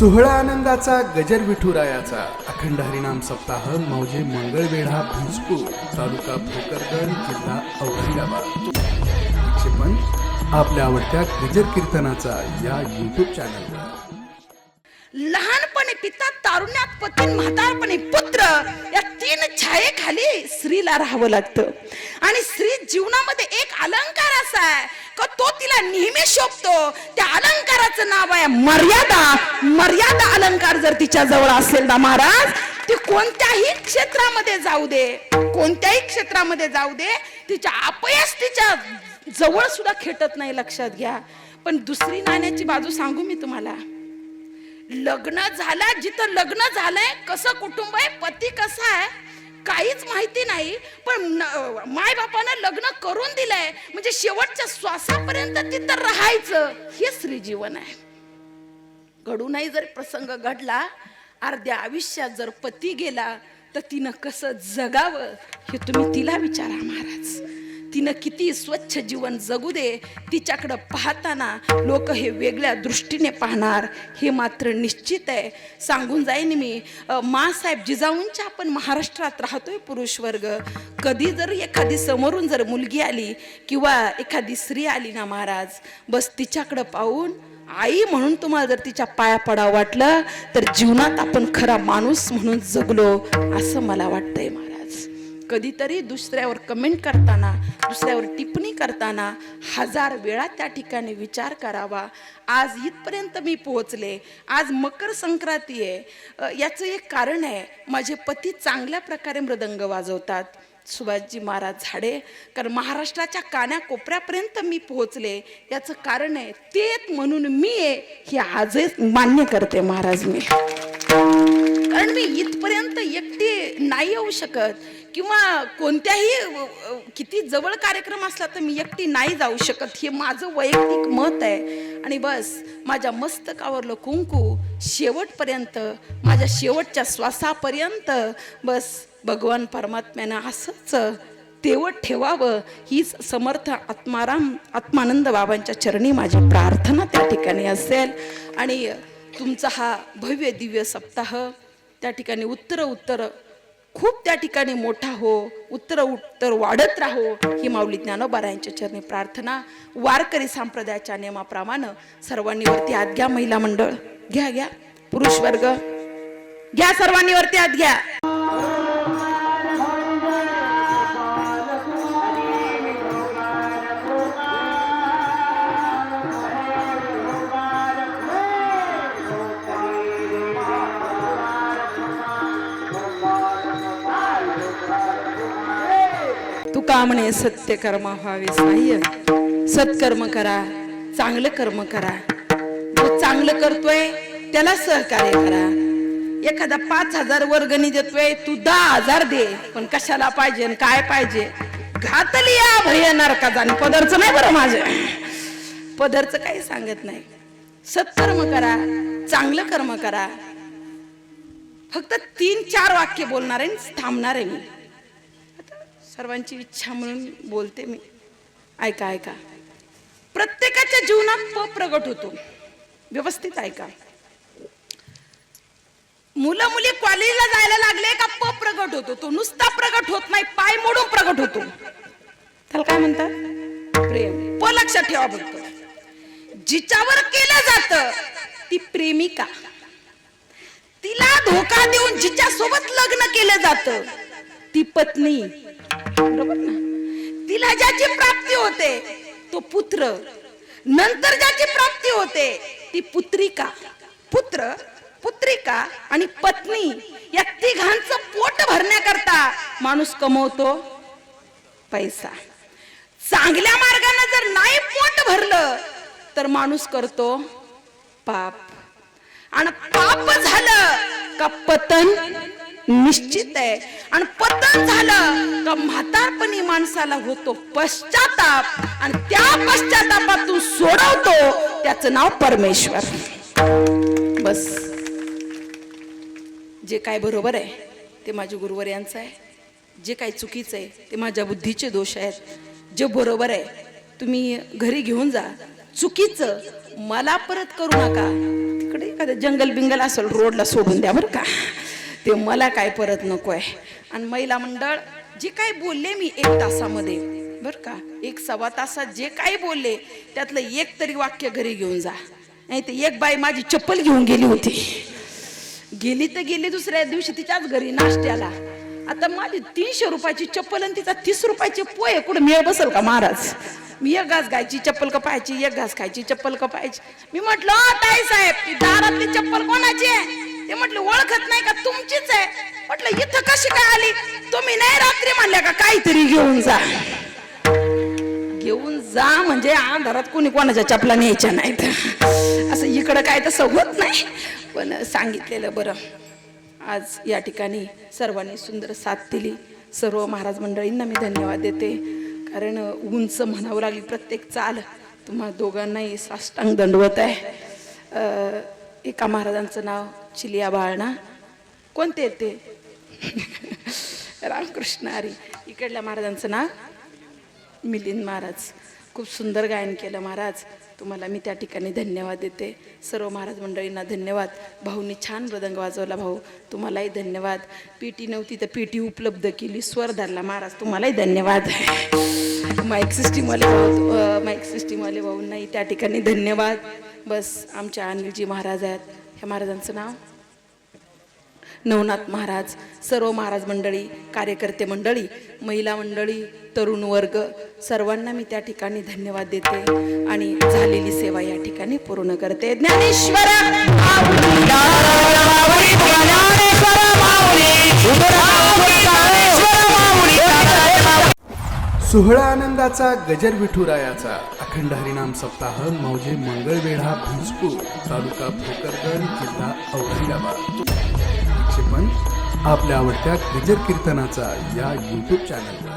सोहळा आनंदाचा गजर विठुरायाचा अखंड हरिनाम सप्ताह मौजे मंगळवेढा भिंजपूर तालुका भोकरदन जिल्हा औरंगाबाद. आपल्या आवडत्या गजर कीर्तनाचा या युट्यूब चॅनलवर लहानपणी पिता तारुण्यात पती म्हातारपणी पुत्र या तीन छायेखाली स्त्रीला राहावं लागतं. आणि स्त्री जीवनामध्ये एक अलंकार असा आहे का तो तिला नेहमी शोभतो. त्या अलंकाराचं नाव आहे मर्यादा. मर्यादा अलंकार जर तिच्या जवळ असेल ना महाराज ती कोणत्याही क्षेत्रामध्ये जाऊ दे. कोणत्याही क्षेत्रामध्ये जाऊ दे. तिच्या अपयश तिच्या जवळ सुद्धा खेटत नाही लक्षात घ्या. पण दुसरी नाण्याची बाजू सांगू मी तुम्हाला. लग्न झाला जिथं लग्न झालंय कसं कुटुंब आहे पती कसा आहे काहीच माहिती नाही पण माय बापानं लग्न करून दिलंय. म्हणजे शेवटच्या श्वासापर्यंत तिथं राहायचं हे स्त्री जीवन आहे. घडूनही जर प्रसंग घडला अर्ध्या आयुष्यात जर पती गेला तर तिनं कसं जगावं हे तुम्ही तिला विचारा महाराज. तिनं किती स्वच्छ जीवन जगू दे तिच्याकडं पाहताना लोक हे वेगळ्या दृष्टीने पाहणार हे मात्र निश्चित आहे. सांगून जाईन मी अ, मासाहेब जिजाऊंच्या आपण महाराष्ट्रात राहतोय पुरुष वर्ग. कधी जर एखादी समोरून जर मुलगी आली किंवा एखादी स्त्री आली ना महाराज बस तिच्याकडं पाहून आई म्हणून तुम्हाला जर तिच्या पाया पडावं वाटलं तर जीवनात आपण खरा माणूस म्हणून जगलो असं मला वाटतंय महाराज. कधीतरी दुसऱ्यावर कमेंट करताना दुसऱ्यावर टिप्पणी करताना हजार वेळा त्या ठिकाणी विचार करावा. आज इथपर्यंत मी पोहोचले. आज मकर संक्रांती आहे. याचं एक कारण आहे माझे पती चांगल्या प्रकारे मृदंग वाजवतात. सुभाषजी महाराज झाडे कारण महाराष्ट्राच्या कान्या कोपऱ्यापर्यंत मी पोहोचले. याचं कारण आहे तेच म्हणून मी आहे हे आजच मान्य करते महाराज मी. कारण मी इथपर्यंत एकटी नाही येऊ शकत. किंवा कोणत्याही किती जवळ कार्यक्रम असला तर मी एकटी नाही जाऊ शकत. हे माझं वैयक्तिक मत आहे. आणि बस माझ्या मस्तकावरलं कुंकू शेवटपर्यंत माझ्या शेवटच्या श्वासापर्यंत बस भगवान परमात्म्यानं असंच तेवट ठेवावं. हीच समर्थ आत्माराम आत्मानंद बाबांच्या चरणी माझी प्रार्थना त्या ठिकाणी असेल. आणि तुमचा हा भव्य दिव्य सप्ताह त्या ठिकाणी उत्तर उत्तर खूप त्या ठिकाणी मोठा हो उत्तर उत्तर वाढत राहो ही माऊली ज्ञानोबारायांच्या चरणी प्रार्थना वारकरी संप्रदायाच्या नियमाप्रमाणे सर्वांनी वरती घ्या महिला मंडळ. घ्या घ्या. पुरुष वर्ग. घ्या सर्वांनी वरती आत घ्या. तुका म्हणे सत्य कर्म व्हावे साह्य सत्कर्म करा चांगलं कर्म करा. जो चांगलं करतोय त्याला सहकार्य करा. एखादा पाच हजार वर्गणी देतोय तू दहा हजार दे. पण कशाला पाहिजे आणि काय पाहिजे? घातली या भय नरकाचा. आणि पदरचं नाही बरं माझं. पदरचं काही सांगत नाही. सत्कर्म करा चांगलं कर्म करा. फक्त तीन चार वाक्य बोलणार आहे थांबणार आहे मी. सर्वांची इच्छा म्हणून बोलते मी. ऐका ऐका. प्रत्येकाच्या जीवनात प प्रगट होतो. व्यवस्थित ऐका. मुलं मुली कॉलेजला जायला लागले का प प्रगट होतो? तो नुसता प्रगट होत नाही पाय मोडून प्रगट होतो. त्याला काय म्हणतात? प्रेम. प लक्षात ठेवा बघतो जिच्यावर केलं जात ती प्रेमिका. तिला धोका देऊन जिच्या सोबत लग्न केलं जातं ती पत्नी. बरोबर ना? तिला ज्याची प्राप्ती होते तो पुत्र. नंतर ज्याची प्राप्ती होते ती पुत्रिका. पुत्र पुत्रिका आणि पत्नी या तिघांचं पोट भरण्याकरता माणूस कमवतो पैसा. चांगल्या मार्गाने जर नाही पोट भरलं तर माणूस करतो पाप. आणि पाप झालं का पतन? निश्चित आहे. आणि पतन झालं का म्हातारपणी माणसाला होतो पश्चाताप. आणि त्या पश्चातापातून सोडवतो त्याचं नाव परमेश्वर. बस. जे काय बरोबर आहे ते माझ्या गुरुवर यांचं आहे. जे काय चुकीचं आहे ते माझ्या बुद्धीचे दोष आहेत. जे बरोबर आहे तुम्ही घरी घेऊन जा. चुकीचं मला परत करू नका. तिकडे एखादं जंगल बिंगल असेल रोडला सोडून द्या बरं का. ते मला काय परत नको आहे आणि महिला मंडळ जे काही बोलले मी एक तासामध्ये बरं का? एक सव्वा तासात जे काही बोलले त्यातलं एक तरी वाक्य घरी घेऊन जा. नाही तर एक बाई माझी चप्पल घेऊन गेली होती. गेली तर गेली दुसऱ्या दिवशी तिच्याच घरी नाश्त्याला. आता माझी तीनशे रुपयाची चप्पल आणि तिचा तीस रुपयाचे पोहे कुठं मेळ बसल का महाराज? मी एक घास घायची चप्पल कपायची एक घास खायची चप्पल कपायची. मी म्हटलं ताई साहेब ती दारातली चप्पल कोणाची आहे? ते म्हटलं ओळखत नाही का? तुमचीच आहे. म्हटलं इथं कशी काय आली? तुम्ही नाही रात्री म्हणल्या का काहीतरी घेऊन जा. घेऊन जा म्हणजे अंधारात कोणी कोणाच्या चपला न्यायच्या नाहीत. असं इकडं काय तसं होत नाही पण सांगितलेलं बरं. आज या ठिकाणी सर्वांनी सुंदर साथ दिली. सर्व महाराज मंडळींना मी धन्यवाद देते. कारण उंच म्हणावं लागली प्रत्येक चाल तुम्हा दोघांनाही साष्टांग दंडवत आहे. एका महाराजांचं नाव चिलिया बाळणा. कोणते ते? रामकृष्ण हरी. इकडल्या महाराजांचं नाव मिलिंद महाराज. खूप सुंदर गायन केलं महाराज. तुम्हाला मी त्या ठिकाणी धन्यवाद देते. सर्व महाराज मंडळींना धन्यवाद. भाऊनी छान मृदंग वाजवला भाऊ. तुम्हालाही धन्यवाद. पेटी नव्हती तर पेटी उपलब्ध केली. स्वर धरला महाराज. तुम्हालाही धन्यवाद. माईक सिस्टीमवाले भाऊ माईक सिस्टीमवाले भाऊंनाही त्या ठिकाणी धन्यवाद. बस आमच्या अनिलजी महाराज आहेत. ह्या महाराजांचं नाव नवनाथ महाराज सर्व महाराज मंडळी कार्यकर्ते मंडळी महिला मंडळी तरुण वर्ग सर्वांना मी त्या ठिकाणी धन्यवाद देते आणि झालेली सेवा या ठिकाणी पूर्ण करते ज्ञानेश्वर सोहळा आनंदाचा गजर विठुरायाचा अखंड हरिनाम सप्ताह मौजे मंगळवेढा भुजपूर तालुका भोकरदन जिल्हा औरंगाबाद. आपल्या आवडत्या गजर कीर्तनाचा या यूट्यूब चॅनलवर